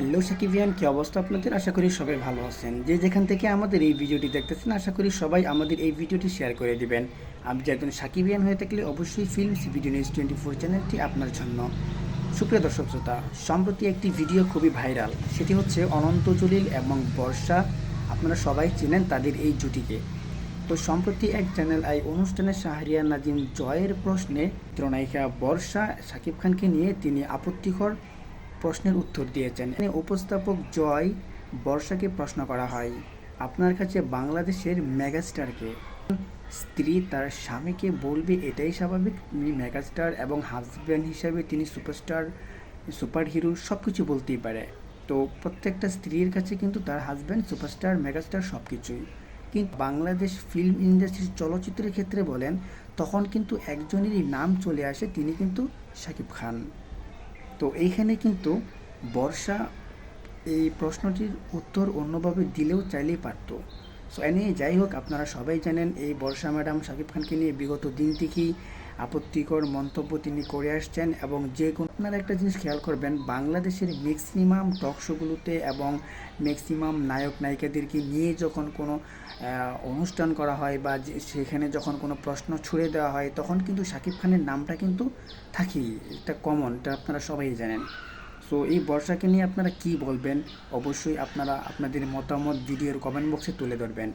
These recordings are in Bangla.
হ্যালো সাকিবিয়ান কি অবস্থা আপনাদের? আশা করি সবাই ভালো আছেন। যে যেখান থেকে আমাদের এই ভিডিওটি দেখতেছেন, আশা করি সবাই আমাদের এই ভিডিওটি শেয়ার করে দিবেন। আপনি যে একজন সাকিবিয়ান হয়ে থাকলে অবশ্যই films video news twenty four চ্যানেলটি আপনার জন্য। সুপ্রিয় দর্শক শ্রোতা, সম্প্রতি একটি ভিডিও খুবই ভাইরাল সেটি হচ্ছে অনন্ত জলিল এবং বর্ষা। আপনারা সবাই চেনেন তাদের এই জুটিকে। তো সম্প্রতি এক চ্যানেল আই অনুষ্ঠানে শাহরিয়ার নাজিম জয়ের প্রশ্নে চিত্রনায়িকা বর্ষা শাকিব খানকে নিয়ে তিনি আপত্তিকর প্রশ্নের উত্তর দিয়েছেন। এখানে উপস্থাপক জয় বর্ষাকে প্রশ্ন করা হয়, আপনার কাছে বাংলাদেশের মেগাস্টারকে স্ত্রী তার স্বামীকে বলবে, এটাই স্বাভাবিক। তিনি মেগাস্টার এবং হাজব্যান্ড হিসাবে তিনি সুপারস্টার সুপার হিরো সব কিছু বলতেই পারে। তো প্রত্যেকটা স্ত্রীর কাছে কিন্তু তার হাজব্যান্ড সুপারস্টার, মেগাস্টার সব কিছুই কিন্তু বাংলাদেশ ফিল্ম ইন্ডাস্ট্রির চলচ্চিত্রের ক্ষেত্রে বলেন, তখন কিন্তু একজনেরই নাম চলে আসে, তিনি কিন্তু শাকিব খান। তো এইখানে কিন্তু বর্ষা এই প্রশ্নটির উত্তর অন্যভাবে দিলেও চাইলেই পারতো। সো এনে যাই হোক, আপনারা সবাই জানেন এই বর্ষা ম্যাডাম শাকিব খানকে নিয়ে বিগত দিন থেকেই আপত্তিকর মন্তব্য তিনি করে আসছেন এবং যে কোনো আপনারা একটা জিনিস খেয়াল করবেন, বাংলাদেশের ম্যাক্সিমাম টক শোগুলোতে এবং ম্যাক্সিমাম নায়ক নায়িকাদেরকে নিয়ে যখন কোনো অনুষ্ঠান করা হয় বা সেখানে যখন কোনো প্রশ্ন ছুড়ে দেওয়া হয়, তখন কিন্তু শাকিব খানের নামটা কিন্তু থাকেই। এটা কমন এটা আপনারা সবাই জানেন। সো এই বর্ষাকে নিয়ে আপনারা কি বলবেন? অবশ্যই আপনারা আপনাদের মতামত ভিডিওর কমেন্ট বক্সে তুলে ধরবেন।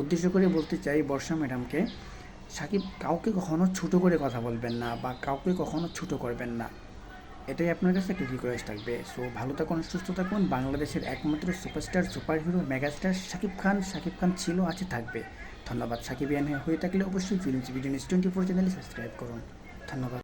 উদ্দেশ্য করে বলতে চাই, বর্ষা ম্যাডামকে সাকিব কাউকে কখনো ছোটো করে কথা বলবেন না বা কাউকে কখনো ছোটো করবেন না। এটাই আপনার কাছে একটা রিকোয়েস্ট থাকবে। সো ভালো থাকুন, সুস্থ থাকুন। বাংলাদেশের একমাত্র superstar super hero megastar Shakib Khan Shakib Khan ছিল, আছে, থাকবে। ধন্যবাদ সাকিব ইয়ান হয়ে থাকলে অবশ্যই films video news twenty four চ্যানেলে সাবস্ক্রাইব করুন। ধন্যবাদ।